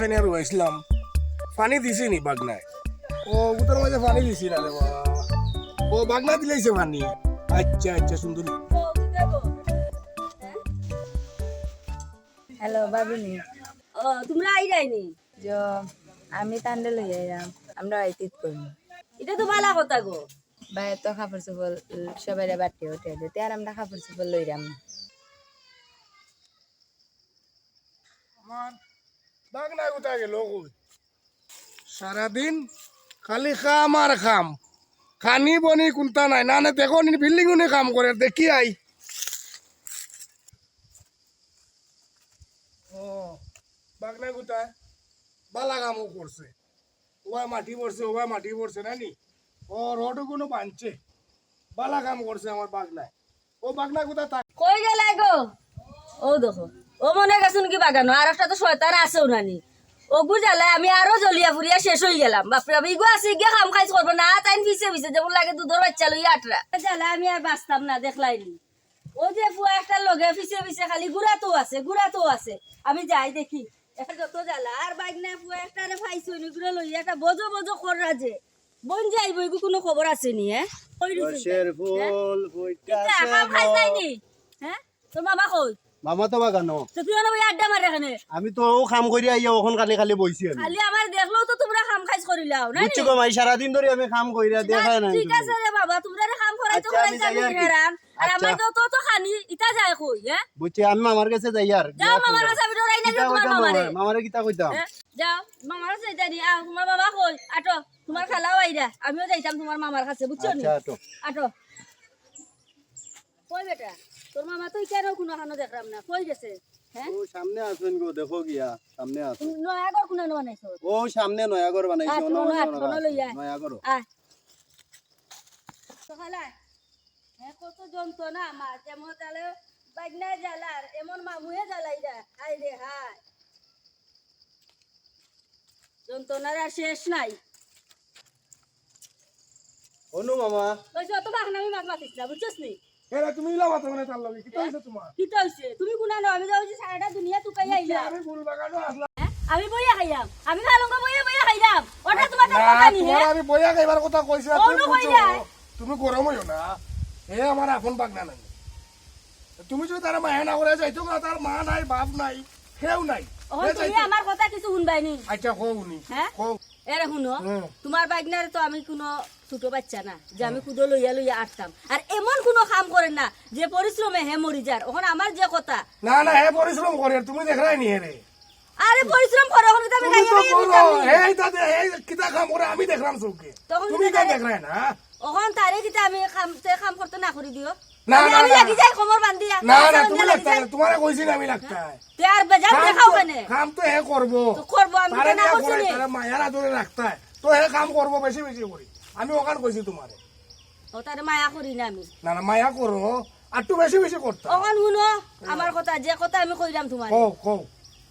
একটা আর রুয়াইছিলাম পানি দিছি নি বাগনায় ও উতার মাঝে পানি দিছি না রে বাবা ও বাগনা দিলেইছে পানি। আচ্ছা আচ্ছা সুন্দরী হ্যালো বাবিনি। ও তোমরা আই যায়নি যে আমি তান্ডে লই আইলাম আমরা আইতিত করব এটা তো ভালো কথা গো বাইরে তো কাপড় চোপড় সবাই বাড়তে উঠে দিতে আর আমরা কাপড় চোপড় লইলাম না গেল সারাদিন খালি খাম আর খাম। খানি বনি কোনটা নাই। না দেখো, নি বিল্ডিং উনি কাম করে দেখি আই। ও বাগনায় কোথায়? বালা কামও করছে ওয়া মাটি পড়ছে ওয়া মাটি পড়ছে না নি? ও রোড কোনো বানছে বালা কাম করছে আমার বাগনায় ও বাগনা কোথায় থাক কই গেলাই গো? ও দেখো। ও মনে গেছে নাকি বাগানো? আর একটা তো শয়তান আছেও নানি। ও বুঝালে আমি আরও জলিয়া ফুরিয়া শেষ হয়ে গেলাম। বাপরে বাপ ইগো আছে গিয়ে খাম খাইজ করব না। তাই পিছে পিছে যেমন লাগে দুধের বাচ্চা লই আটরা। জালে আমি আর বাঁচতাম না দেখলাইনি। ও যে ফুয়া একটা লগে পিছে পিছে খালি গুড়া তো আছে গুড়া তো আছে। আমি যাই দেখি। একটা যত জ্বালা আর বাইক না ফুয়া একটা রে ফাইছি গুলো লই একটা বজো বজো করা যে। বন যাইব এগু কোনো খবর আছে নি হ্যাঁ ফুল কিতা খাম খাইছ নাইনি? হ্যাঁ? তোর মামা কই? মামা তো বাগানো আমি তো ও কাম করি আইয়া ওখান খালি খালি বইছি আমি। খালি আমার দেখলেও তো তোমরা খাম খাইজ করিলাও না বুঝছ কম আই সারাদিন ধরে আমি কাম করি দেখা না ঠিক আছে রে বাবা তোমরা রে খাম করাই তো করাই আর হেরান আর আমার। তো তো তো খানি ইটা যায় কই হ্যাঁ বুঝছি আমি মামার কাছে যাই আর যাও মামার কাছে আমি ডরাই না তোমার মামারে মামারে? কিতা কইতাম? যাও মামার কাছে যাই আ তোমার বাবা কই আটো তোমার খালাও আইরা আমিও যাইতাম তোমার মামার কাছে বুঝছ নি? আচ্ছা তো আটো। কই বেটা। তোর মামা তো কেন কোনো হানো দেখলাম না। কই গেছে? হ্যাঁ? ও সামনে আসুন গো দেখো গিয়া সামনে আসুন নয়াগর কোনো বানাইছো? ও সামনে নয়াগর বানাইছে। নয়াগর আয়। সকালে হ্যাঁ কত যন্ত্রণা মা যেমন তাহলে বাগনা জ্বালার এমন মামুয়ে জ্বালাই রা হাই রে হাই যন্ত্রণার আর শেষ নাই। অনু মামা। বলছি অত বাগনামি মাছ মাতিস না বুঝছিস নি? এরা তুমি ইলা মাথা মানে তার লগে। কি হইছে তোমার? কি তো তুমি কোনা নো আমি যাচ্ছি সারাটা দুনিয়া তুকাই আইলা আমি ফুল বাগানো আসলাম হ্যাঁ? আমি বইয়া খাইলাম। আমি খালঙ্গ বইয়া বইয়া খাইলাম। ওটা তোমার কথা নি হ্যাঁ? আমি বইয়া খাইবার কথা কইছি আর তুমি বুঝছ? তুমি গরম হইও না। এ আমার আপন বাগনা নাই। তুমি যদি তার মায়া না করে যাইতো না তার মা নাই বাপ নাই সেও নাই। তুমি আমার কথা কিছু শুনবাই নি। আচ্ছা কও উনি হ্যাঁ? কও। এরে শুনো তোমার বাইকনারে তো আমি কোনো ছোট বাচ্চা না যে আমি কুদো লইয়া লইয়া আটতাম। আর এমন কোনো কাম করেন না যে পরিশ্রমে হে মরি যার। ওখানে আমার যে কথা। না না হে পরিশ্রম করে তুমি দেখরাই নি রে। আরে পরিশ্রম করো ওখানে আমি খাইয়া তো খাইয়া দিতাম এই তাতে এই কিতা কাম করে আমি চৌকে। তখন তুমি কেন দেখরাই না। ওখান তারে কিতা আমি কাম তে কাম করতে না করে দিও। না, না, আমি লাগি যাই কোমর বান্ধিয়া না না তুমি লাগতা তোমারে কইছি না আমি লাগতা তে আর বেজার কাম দেখাও তো- কেনে? কাম তো হে করব। তো করব আমি তো না করছি তারে মায়ার আদরে রাখতা তো হে কাম করব বেশি বেশি করি আমি ওখান কইছি তোমারে। ও তারে মায়া করি না আমি। না না মায়া করো। আর একটু বেশি বেশি করতা ওখান শুনো আমার কথা যে কথা আমি কইলাম তোমার। কও কও।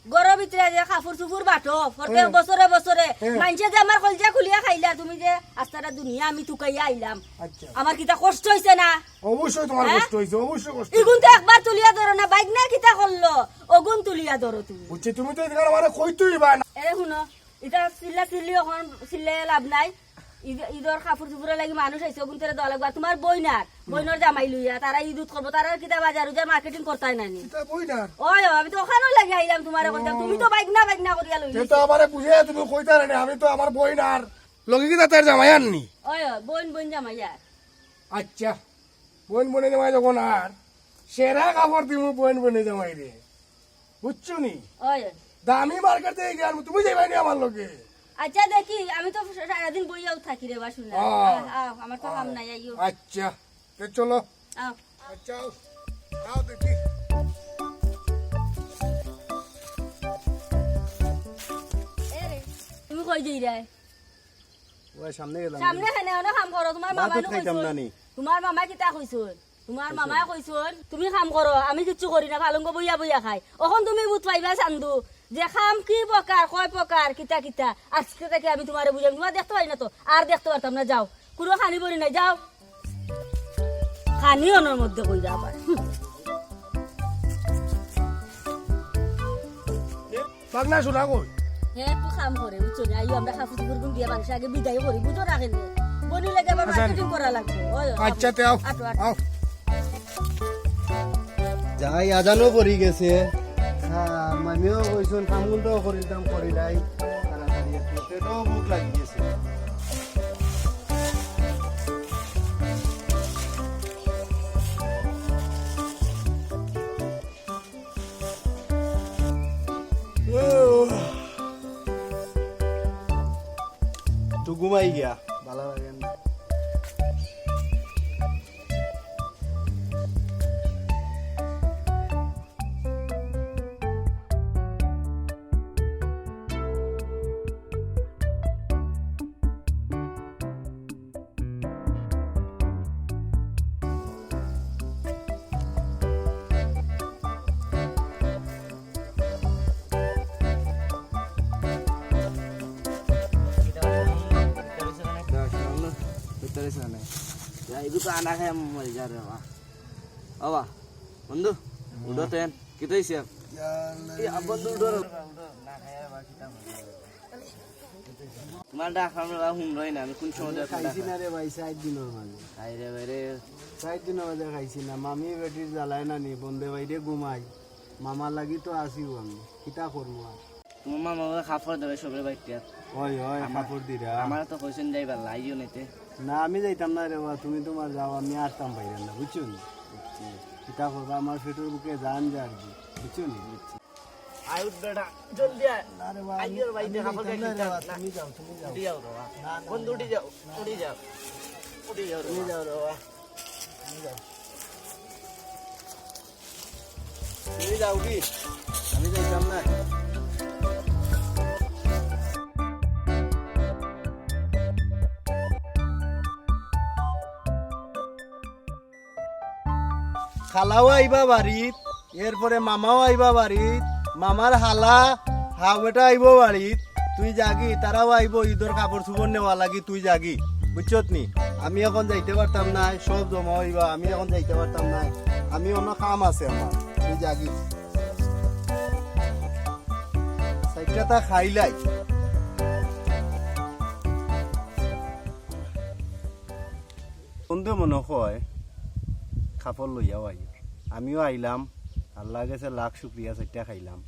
গরম ভিতরে যে কাপড় চুপুর বাটো প্রত্যেক বছরে বছরে মানুষে যে আমার কলজা খুলিয়া খাইলা তুমি যে আস্তাটা দুনিয়া আমি তুকাইয়া আইলাম আচ্ছা। আমার কিতা কষ্ট হইছে না? অবশ্যই তোমার? কষ্ট হয়েছে অবশ্যই কষ্ট ইগুন তো একবার তুলিয়া ধরো না বাইক না কিতা করল অগুন তুলিয়া ধরো তুমি। বুঝছি তুমি তো এদিকে আমার কইতেই বা না। এরে শুনো এটা চিল্লা চিল্লি এখন চিল্লে লাভ নাই। ঈদর কাপড় চুপুরে লাগি মানুষ আইছে অগুন তেরে দেওয়া লাগবে আর তোমার বইনার বইনার জামাই লইয়া তারা ঈদুত করব তারা কিতা বাজার উজার মার্কেটিং করতাই নানি না? ওই আমি তো ওখানেও লাগি আইলাম তোমার কইতাম তুমি তো বাইক না বাইক না করিয়া লইলি তো আমারে বুঝে তুমি কইতা না আমি তো আমার বই না আর লগে কি তার জামাই আননি ওই বইন বইন জামাইয়া আচ্ছা বোন বনে জামাই যখন আর সেরা কাপড় দিব বোন বনে জামাই রে বুঝছ নি? ওই দামি মার্কেট গিয়ে তুমি যাইবানি আমার লগে? আচ্ছা দেখি আমি তো সারাদিন বইয়াও থাকি রে বাসুন আ। আমার তো কাম নাই আইও। আচ্ছা তো চলো। আও। আচ্ছা দেখি। তুমি কই যাই রে? ওই সামনে গেলাম সামনে খানে অনেক কাম করো তোমার না না নি। তোমার মামা কিতা কইছুন তোমার মামাই কইছুন তুমি কাম করো আমি কিচ্ছু করি না ভালঙ্গ বইয়া বইয়া খাই। অখন তুমি বুট পাইবা চান্দু। যে খাম কি প্রকার কয় প্রকার কিতা কিতা। আজকে থেকে আমি তোমারে বুঝাম তোমার দেখতে পারি না তো? আর দেখতে পারতাম না। যাও। কোনো খানি বলি নাই যাও। খানি অনর মধ্যে কই যা যাবার বাগনা শোনা কই? হ্যাঁ একটু কাম করে বুঝছ না? আইও আমরা চোপড় গুন দিয়া মানুষ আগে বিদায় করি বুঝো রাখেন বনি লাগে আবার আচ্ছা। মার্কেটিং করা লাগবে। আচ্ছা তে আও আটো, আটো। আও। যাই আজানো পৰি গেছে। মামিও কিন্তু কৰি দাম কৰিলাই তাড়াতাড়ি একটু পেটও ভোক লাগি গেছে তো ঘুমাই গিয়া। Ibu ke anak yang mau jadi apa? Apa? Mundu, udah ten, kita siap. Iya, apa tuh udah? Mana kamu lah humroin আমি কোন সময় খাইছি না রে ভাই ষাট দিনের মাঝে খাই রে বাইরে ষাট দিনের মাঝে খাইছি না মামি বেটির জ্বালায় না নি বন্ধে বাইরে ঘুমাই মামার লাগি তো আসিও আমি কিতা করব আর তোমার মামা বাবা খাফর দেবে সবের বাইকটা হয় হয় কাপড় দিরা আমার তো কইছেন যাইবার লাইও নিতে না আমি যাইতাম না রে বাবা তুমি তোমার যাও আমি আসতাম বাইরে না বুঝছ নি? কিতা করব আমার পেটের বুকে জান যার কি বুঝছ নি? আয়ুর বেটা জলদি আয়। আরে বাবা আইয়ের বাইতে খাফর খাই তুমি যাও তুমি যাও। উঠে যাও রে বন্ধু উঠে যাও উঠে যাও। উঠে যাও তুমি। যাও রে বাবা। তুমি যাও। কি আমি যাইতাম না। খালাও আইবা বাড়িত, এরপরে মামাও আইবা বাড়িত, মামার হালা হাওটা আইব বাড়িত, তুই জাগি, তারাও আইব ঈদের কাপড় চুপড় নেওয়া লাগি, তুই জাগি, বুঝছত নি? আমি এখন যাইতে পারতাম না সব জমা হইবা, আমি এখন যাইতে পারতাম না আমি অন্য কাম আছে আমার, তুই জাগি। সাইটটা খাইলাই। বন্ধু মনে হয় খাপড় লইয়াও আই আমিও আইলাম আল্লাহ গেছে লাখ শুক্রিয়া চারটা খাইলাম।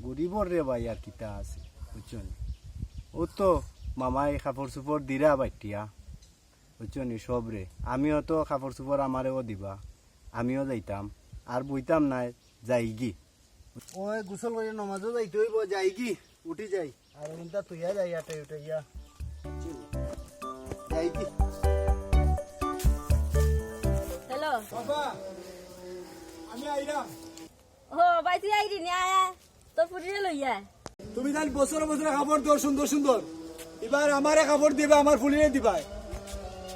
গরিবর রে ভাই আর কিতা আছে বুঝছেন ও তো মামাই কাপড় চোপড় দিরা বাইটিয়া বুঝছেন সব রে আমিও তো কাপড় চোপড় আমারেও দিবা। আমিও যাইতাম। আর বইতাম নাই, যাইগি। ওই গোসল করে নমাজও যাইতে হইব, যাইগি, উঠি যাই। আর তুইয়া যাই আটে উঠে ইয়া। যাইগি। আমি আইলাম। ও ভাই তুই আইরি নি? আয় আয়। তোর ফুটিয়ে লইয়া তুমি জানি বছরে বছরে কাপড় দিও সুন্দর সুন্দর। এবার আমারে কাপড় দিবা আমার ফুলিয়ে দিবা।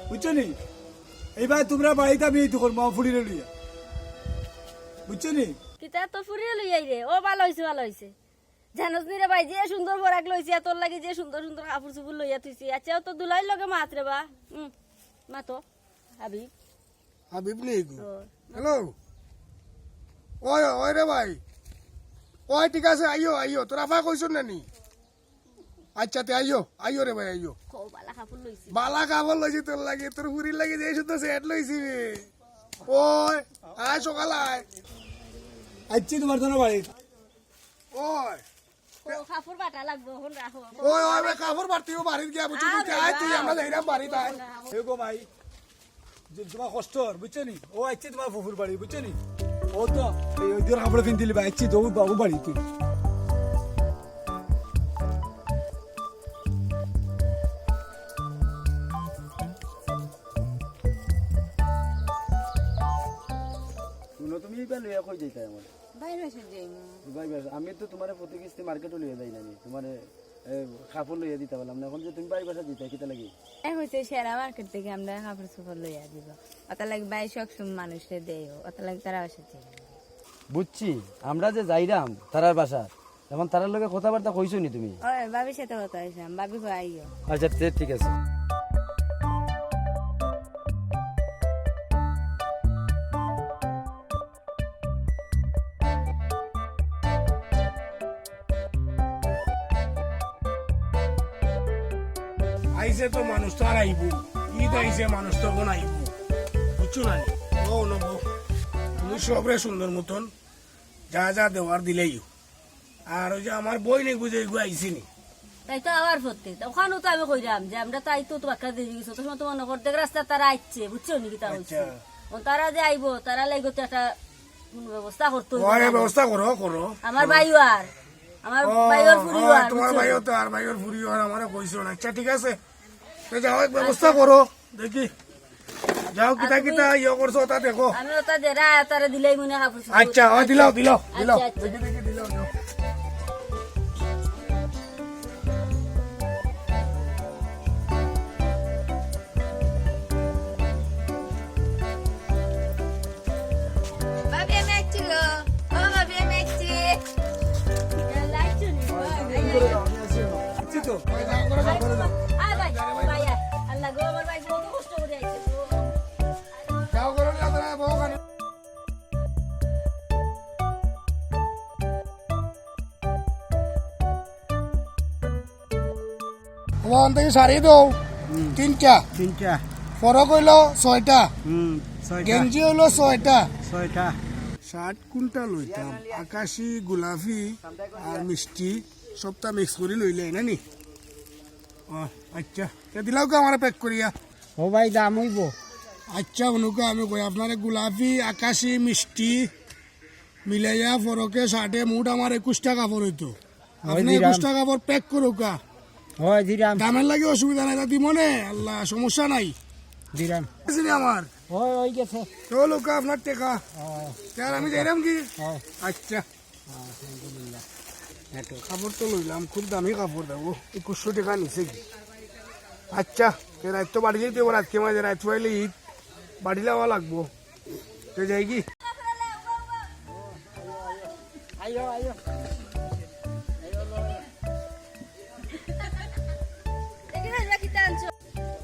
বুঝছ নি? এইবার তোমরা বাড়িতে আমি এই আমার ফুলিয়ে লইয়া। বুঝছ নি? কিতা তোর ফুরিয়ে লইয়াই রে। ও ভালো হইছে ভালো হইছে। জানোস নি রে ভাই যে সুন্দর বরাক লইছি আর তোর লাগি যে সুন্দর সুন্দর কাপড় চুপুর লইয়া তুইছি আচ্ছা তো দুলাই লগে মাত রে বা। হুম মাতো আবি। হাবিব নেই ও হ্যালো? ওই ওই রে ভাই। ওই ঠিক আছে আইও আইও তোর আফা কইছ না নি? আচ্ছা তে আইও আইও রে ভাই আইও বালা কাপড় লইছি। তোর লাগে তোর হুরির লাগে যে শুধু সেট লইছি রে। ওই আয় সকাল আয়। আচ্ছি তোমার জন্য বাড়ি। ওই। কাপড় বাটা লাগবো হন রাখো। ওই ওই কাপড় বাড়তিও বাড়িত গিয়া তুই আয় তুই আমরা যাইরাম বাড়িত আয়। হে গো ভাই। তোমার কষ্ট বুঝছ নি? ও আইছে তোমার ফুফুর বাড়ি বুঝছ নি? ও তো এই ওই দিন কাপড় কিনতে দিলি আইছি তো বাবু বাড়ি তুই। আমি তো তোমার প্রতি কিস্তি মার্কেটও লইয়া যাই না তোমার কাপড় লইয়া দিতে পারলাম না। এখন যে তুমি বাড়ি বাসা দিতে কিতা লাগি? এ হইছে সেরা মার্কেট থেকে আমরা কাপড় চোপড় লইয়া দিব। অত লাগে বাই সবসময় মানুষে দেয় অত লাগে তারা এসে বুঝছি আমরা যে যাইরাম তারার বাসা এখন তারার লগে কথাবার্তা কইছো নি তুমি? ওই বাবির সাথে কথা হইছাম ভাবি কো আইও আচ্ছা ঠিক আছে। মানুষ তো আর আইব। ঈদ আইসে মানুষ তো এখন আইব। বুঝছ না ও নব তুমি সবরে সুন্দর মতন যা যা দেওয়ার দিলেই আর ওই যে আমার বই নেই বুঝে এগুলো আইসি নি। তাই তো আবার ফতে ওখানেও তো আমি কইরাম যে আমরা তাই তো বাক্কা দিয়ে গেছো তো সময় রাস্তা তারা আইছে বুঝছ নি কি তা হচ্ছে? আচ্ছা। তারা যে আইবো তারা লাগো তো একটা ব্যবস্থা করতে। ব্যবস্থা করো করো আমার ভাইও আর। আমার ও, ভাইওর ফুরিও আর তোমার ভাইও তো আর ভাইওর ফুরিও আর আমারও কইছো না। আচ্ছা ঠিক আছে। যাও এক ব্যবস্থা করো দেখি যাও কিতা কিতা ইয়ে করছ তা দেখো আমি ওটা জেরা তারা দিলেই মনে আচ্ছা ও দিলাও দিলাও দিলাও আচ্ছা, আচ্ছা। দেখি দিলাও ওখান থেকে সারি দাও। তিনটা। তিনটা। ফরক হইল ছয়টা। গেঞ্জি হইল ছয়টা। ছয়টা। শার্ট কোনটা লইতাম আকাশি গোলাপি আর মিষ্টি। সবটা মিক্স করে লইলে না নি? আচ্ছা। তে দিলাও কে আমার প্যাক করিয়া। ও ভাই দাম হইব? আচ্ছা অনুকা আমি কই আপনার গোলাপি আকাশি মিষ্টি মিলাইয়া ফরকে ষাটে মুঠ আমার একুশ টাকা পড়ইতো আপনি। একুশ টাকা পর প্যাক করুকা হয় দিরাম। দামের লাগে অসুবিধা নাই তা দিমনে আল্লাহ সমস্যা নাই। বুঝলি আমার? হয় ওই গেছে। তো লোকা আপনার টেকা। আর আমি যাইলাম কি? হয়। আচ্ছা। কাপড় তো লইলাম খুব দামি কাপড় দেবো। একুশশো টাকা নিছে কি? আচ্ছা তে রাত তো বাড়ি যেতে রাতকে মাঝে রাত পাইলে ঈদ। বাড়ি যাওয়া লাগবো। তো যাই কি? আইও আইও।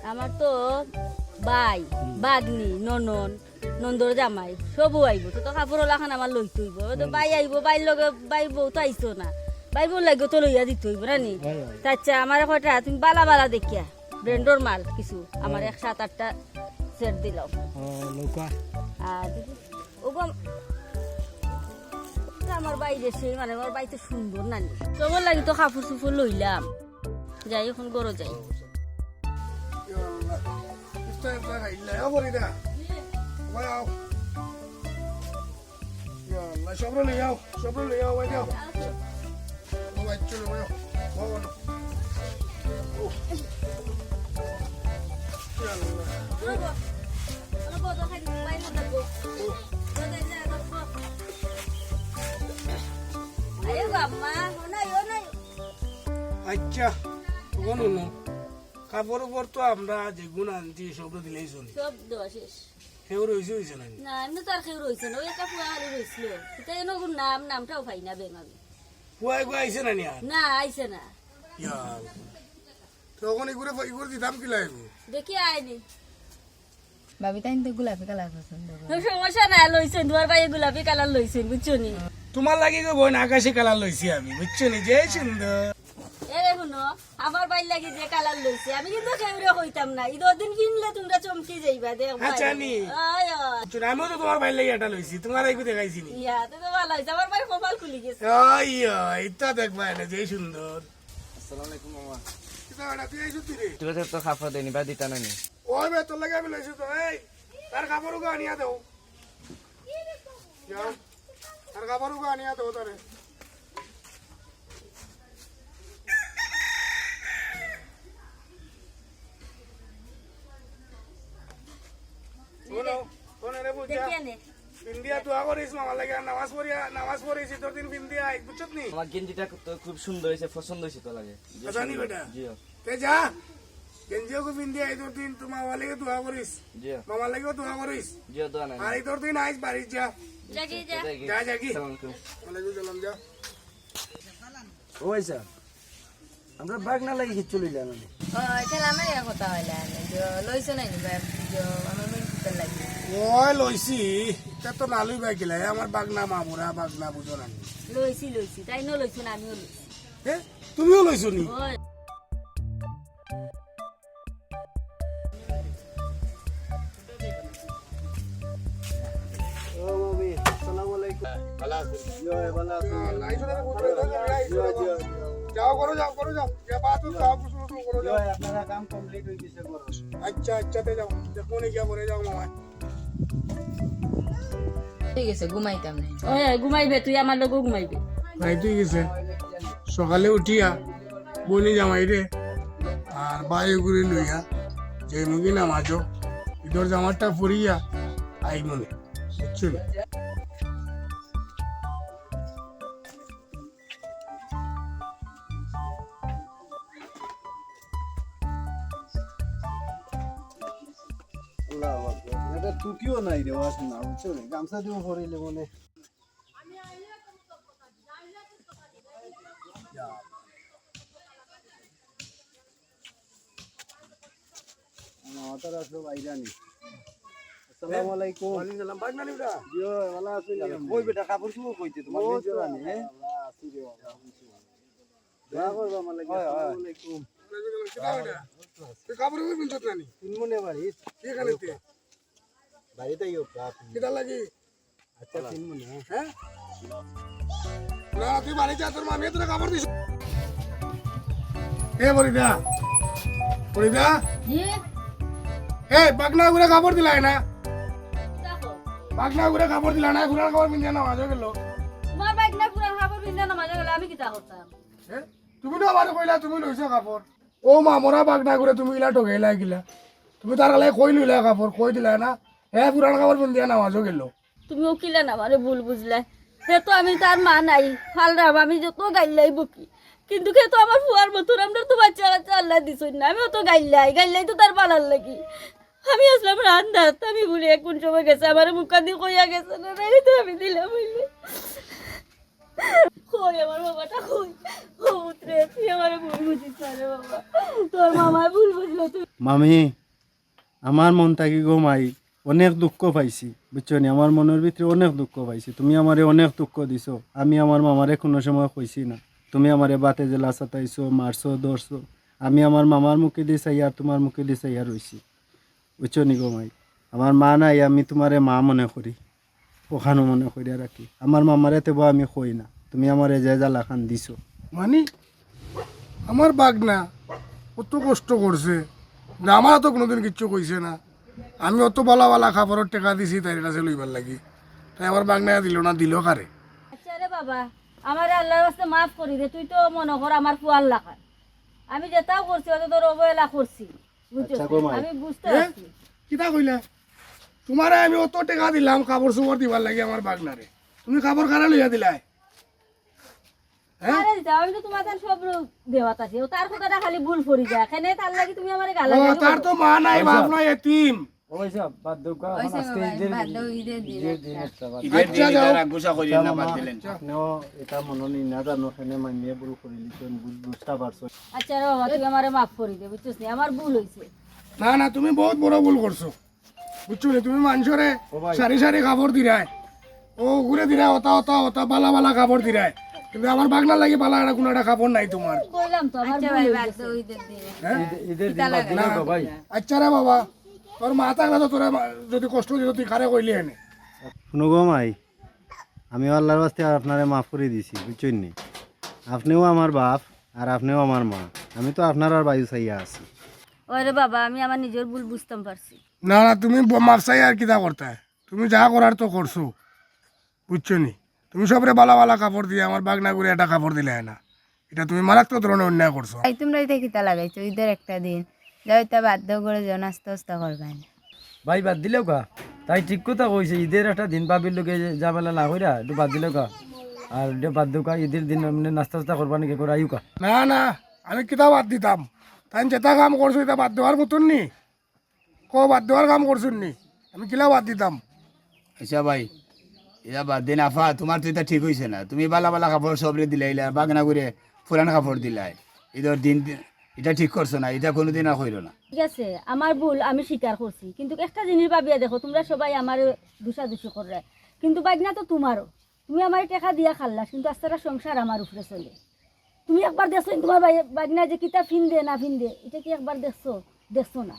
আমার তো ভাই বাগনি ননন নন্দর জামাই সবু আইব। তো কাপড় লাখান আমার লই তৈব তো বাই আইব বাইর লগে বাই বউ তো আইসো না। বাই বউ লাগে তো লইয়া দিতে হইব রানি? আচ্ছা আমার কয়টা তুমি বালা বালা দেখিয়া ব্র্যান্ডর মাল কিছু আমার এক সাত আটটা সেট দিলাম আর আমার বাইরে সেই মানে আমার বাড়িতে সুন্দর নানি। তোমার লাগে তো কাপড় চুপড় লইলাম। যাই এখন গরো যাই। সবরে লই যাও সবরে লই যাও ভাই যাও ও ভাই চলো ভাই ভগবান আরে বাবা নাই ও নাই আচ্ছা তখন শুনো কাপড় উপর তো আমরা যেগুলো আনছি সবরে দিলেই চলি। সব দেওয়া শেষ হয়েছে না? না এমনি তো আর না। ওই একটা পুয়া সেটা যেন ওর নাম নামটাও পাই না বেং আমি পুয়াই গুয়া আইছে না নি না আইছে না। তখন এগুলো এগুলো দিতাম কি লাগবে দেখি আয়নি ভাবি তাই তো গোলাপি কালার পছন্দ করে। সমস্যা নাই লইছেন তোমার ভাই গোলাপি কালার লইছেন বুঝছ নি? তোমার লাগি গো বোন আকাশি কালার লইছি আমি বুঝছ নি? যে সুন্দর শুনো আমার বাই লাগি যে কালার লইছে আমি কিন্তু কেউরে কইতাম না। ঈদের দিন কিনলে তোমরা চমকি যাইবা দেখ আচ্ছা নি। আয় আয়। বুঝছ না, আমিও তো তোমার ভাই লাগি এটা লইছি তোমার এইগু দেখাইছি নি ইয়া তো তো ভালো হয়েছে আমার ভাই কপাল খুলি গেছে। আইয়া এটা দেখবা না যে সুন্দর। আসসালামু আলাইকুম মামা। কিতা বেটা, তুই আইছো তুই রে ঠিক তো খাফা দেনি বা দিতা নানি ওই বে তোর লাগে আমি লইছি তো এই তার কাপড় গো আনিয়া দেও। যাও। তার কাপড় গো আনিয়া দেও তারে। শোনো শোনো রে বুঝা দেখি দোয়া করিস মামা লাগে আর নামাজ পড়িয়া নামাজ পড়েছি তোর দিন বিন্দিয়া বুঝছত নি? আমার গেঞ্জিটা তো খুব সুন্দর হয়েছে পছন্দ হয়েছে তো লাগে। বেটা? জিও তে যা গেঞ্জিও কো বিন্দিয়া আই তোর দিন তো মামা লাগে দোয়া। করিস জিও মামা লাগেও দোয়া করিস জিও দোয়া নানি আর এই তোর দিন আইস বাড়ি যা। জাগি যা। যা জাগি। ওয়ালাইকুম সালাম যা। ও আইসা আমরা বাঘ না লাগি ও তাহলে আমার এর কথা হইলে লইছো নাই আমার ওই লইছি। এটা তো নালুই বাই গেলাই আমার বাগনা মামুরা বাগনা বুঝো না। লইছি লইছি। তাই ন লইছো না আমিও লইছি। তুমিও লইছো নি? হ্যাঁ, যাও করো যাও করো যাও। বাবা তো আপনারা কাম কমপ্লিট হয়ে গেছে আচ্ছা আচ্ছা তে যাও দেখো নি গিয়া পরে যাও মামা ঠিক আছে ঘুমাইতাম না। ও ঘুমাইবে তুই আমার লগেও ঘুমাইবে। ভাই তুই গেছে সকালে উঠিয়া বনি জামাই রে আর বায়ু ঘুরে লইয়া যে মুগি নামাজো ইদর জামারটা পরিয়া আই মনে বুঝছেন? এটা টুকিও নাই রে ওয়াস না বুঝছ গামছা দিব পরিলে মনে আমাদের আসলো বাইরানি। আসসালামু আলাইকুম। জিও ভালো আছেন কই বেটা কাপড় শুকো কইতে তোমার নিজে জানি হ্যাঁ? আছি রে বাবা দোয়া করবা আমার আসসালামু আলাইকুম। তুই কাপড় পিনছত নানি তিন মনে এখানে তে বাড়িতে ইও কিটা না দিলাই না বাগনা ঘুরে কাপড় দিলা না ঘুরে কাপড় পিন্ধে না মাঝে গেল তোমার না পুরান কাপড় পিন্ধে না মাঝে গেলে আমি কিতা করতাম তুমি তো আমার কইলা, তুমি লইছো কাপড়। ও মা, মোরা বাগনা ঘুরে তুমি ইলা ঠকাইলা গিলা। তুমি তার গালে কই লইলা কাপড় কই দিলা না। হে পুরান কাপড় পিন্ধে না মাঝে গেল। তুমি উকিলে না মানে ভুল বুঝলে সে তো আমি তার মা নাই ফালরাম আমি যত গাইলাই বকি। কিন্তু সে তো আমার ফুয়ার মতন আমরা তো বাচ্চা বাচ্চা আল্লাহ দিছই না, আমিও তো গাইলাই গাইলাই তো তার পালার লাগি। আমি আসলাম রান্নাত আমি বলি কোন সময় গেছে আমার মুখা দিয়ে কইয়া গেছে, না তো আমি দিলাম কই আমার মামি আমার মন থাকি গো মাই, অনেক দুঃখ পাইছি, বুঝছ নি? আমার মনের ভিতরে অনেক দুঃখ পাইছি। তুমি আমারে অনেক দুঃখ দিছো। আমি আমার মামারে কোনো সময় কইছি না। তুমি আমারে বাতে জেলা সাতাইছো, মারছো, ধরছো। আমি আমার মামার মুখে দিয়ে চাই আর তোমার মুখে দিয়ে চাই আর রইছি বুঝছ নি গো মাই? আমার মা নাই, আমি তোমারে মা মনে করি। ওখানো মনে করিয়া রাখি। আমার মামারে তেব আমি কই না। তুমি আমারে যে জ্বালা খান দিছো। মানে আমার বাগনা কত কষ্ট করছে। না আমার তো কোনোদিন কিচ্ছু কইছে না। আমি অত বালা বালা খাবারের টেকা দিছি তাই কাছে লইবার লাগি। তাই আমার বাগনা দিল না দিল কারে? আচ্ছা রে বাবা আমার আল্লাহর কাছে মাফ করি দে তুই তো মনে কর আমার ফুয়ার লাখা আমি যেটাও করছি অত তোর অবহেলা করছি। বুঝছ আচ্ছা। আমি বুঝতে এ? পারছি। কিতা কইলা? তোমারে আমি অত টেকা দিলাম কাপড় চোপড় দিবার লাগি আমার বাগনারে। তুমি কাপড় কারা লইয়া দিলাই হ্যাঁ? তার তো মা নাই বাপ নাই এতিম। আচ্ছা। আচ্ছা আমার ভুল হয়েছে না না তুমি বহুত বড় ভুল করছ। বুঝছ নি? তুমি মানুষরে সারি সারি কাপড় দিরায়। ও ঘুরে দিরায় ওতা ওতা ওতা বালা বালা কাপড় দিরায়। কিন্তু আমার বাগনা লাগি বালা একটা কোনো একটা কাপড় নাই তোমার। কইলাম তো আমার আচ্ছা হয়ে? আচ্ছা রে বাবা তোর মা থাকলে তো তোরা যদি কষ্ট দিত তুই কারে কইলি এনে? শুনো গো মাই আমি আল্লাহর বাস্তে আপনারে মাফ করে দিছি বুঝছেন নি? আপনিও আমার বাপ আর আপনিও আমার মা আমি তো আপনার আর বায়ু চাইয়া আছি। ওরে বাবা আমি আমার নিজের ভুল বুঝতাম পারছি। না না তুমি মাপসাই আর কিতা করতে? তুমি যা করার তো করছ বুঝছ নি? তুমি সবরে বালা বালা কাপড় দিয়ে আমার বাগনা করে একটা কাপড় দিলে না। এটা তুমি মারাত্মক ধরনের অন্যায় করছ। এই তোমরা এটা কিতা লাগাইছো ঈদের একটা দিন। যাও এটা বাধ্য করে যাও নাস্তা উস্তা করবা ভাই বাদ দিলেও কা তাই ঠিক কথা কইছে ঈদের একটা দিন পাবির লোকে যাবেলা না কইরা একটু বাদ দিলেও কা আর এটা বাদ দেও কা ঈদের দিন এমনি নাস্তা টাস্তা করবা নাকি করে আইও কা না না আমি কিতা বাদ দিতাম? তাই যেটা কাম করছ এটা বাদ দেওয়ার মতন নি? ক বাদ দেওয়ার কাম করছুন নি? আমি কিলা বাদ দিতাম। আচ্ছা ভাই এটা বাদ দিন আফা তোমার তো এটা ঠিক হয়েছে না। তুমি বালা বালা কাপড় সবরে দিলাইলা বাগনা করে পুরান কাপড় দিলাই। ঈদের দিন এটা ঠিক করছ না এটা কোনোদিন আর হইল না। ঠিক আছে আমার ভুল আমি স্বীকার করছি। কিন্তু একটা জিনিস ভাবিয়া দেখো তোমরা সবাই আমার দুষাদুষি করে কিন্তু বাগনা তো তোমারও। তুমি আমার টাকা দিয়া খাল্লাস কিন্তু আস্তে আস্তে সংসার আমার উপরে চলে। তুমি একবার দেখছ তোমার বাই- বাগনা যে কিতা ফিন দে না ফিন দে এটা কি একবার দেখছ? দেখছ না।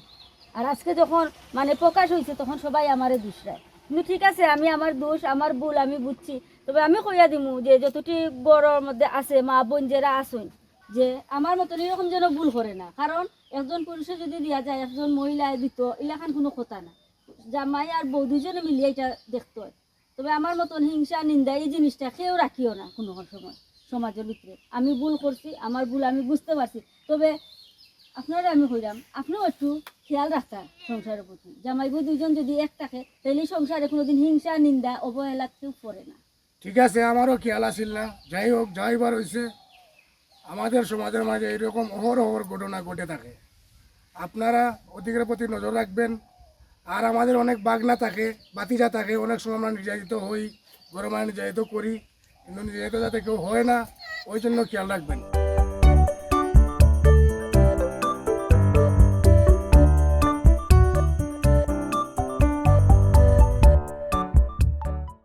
আর আজকে যখন মানে প্রকাশ হয়েছে, তখন সবাই আমারে দুসরায় কিন্তু ঠিক আছে, আমি আমার দোষ, আমার ভুল আমি বুঝছি। তবে আমি কইয়া দিমু যে যতটি গড়ের মধ্যে আছে, মা বোন যারা আসুন যে আমার মতন এরকম যেন ভুল করে না। কারণ একজন পুরুষে যদি দিয়া যায়, একজন মহিলায় দিত এলাকান কোনো কথা না। জামাই আর বউ দুজনে মিলিয়ে এটা দেখতে। তবে আমার মতন হিংসা, নিন্দা এই জিনিসটা কেউ রাখিও না কোনো সময় সমাজের ভিতরে। আমি ভুল করছি, আমার ভুল আমি বুঝতে পারছি। তবে আপনারা আমি কইলাম আপনিও একটু খেয়াল রাখতাম সংসারের প্রতি। জামাই বউ দুজন যদি এক থাকে তাহলে সংসারে কোনোদিন হিংসা, নিন্দা, অবহেলা কেউ পড়ে না। ঠিক আছে, আমারও খেয়াল আসিল না। যাই হোক, যাইবার হয়েছে আমাদের সমাজের মাঝে এরকম অহর অহর ঘটনা ঘটে থাকে। আপনারা অধিকের প্রতি নজর রাখবেন। আর আমাদের অনেক বাগনা থাকে, বাতিজা থাকে। অনেক সময় আমরা নির্যাতিত হই গরমে নির্যাতিত করি। কিন্তু নির্যাতিত যাতে কেউ হয় না, ওই জন্য খেয়াল রাখবেন।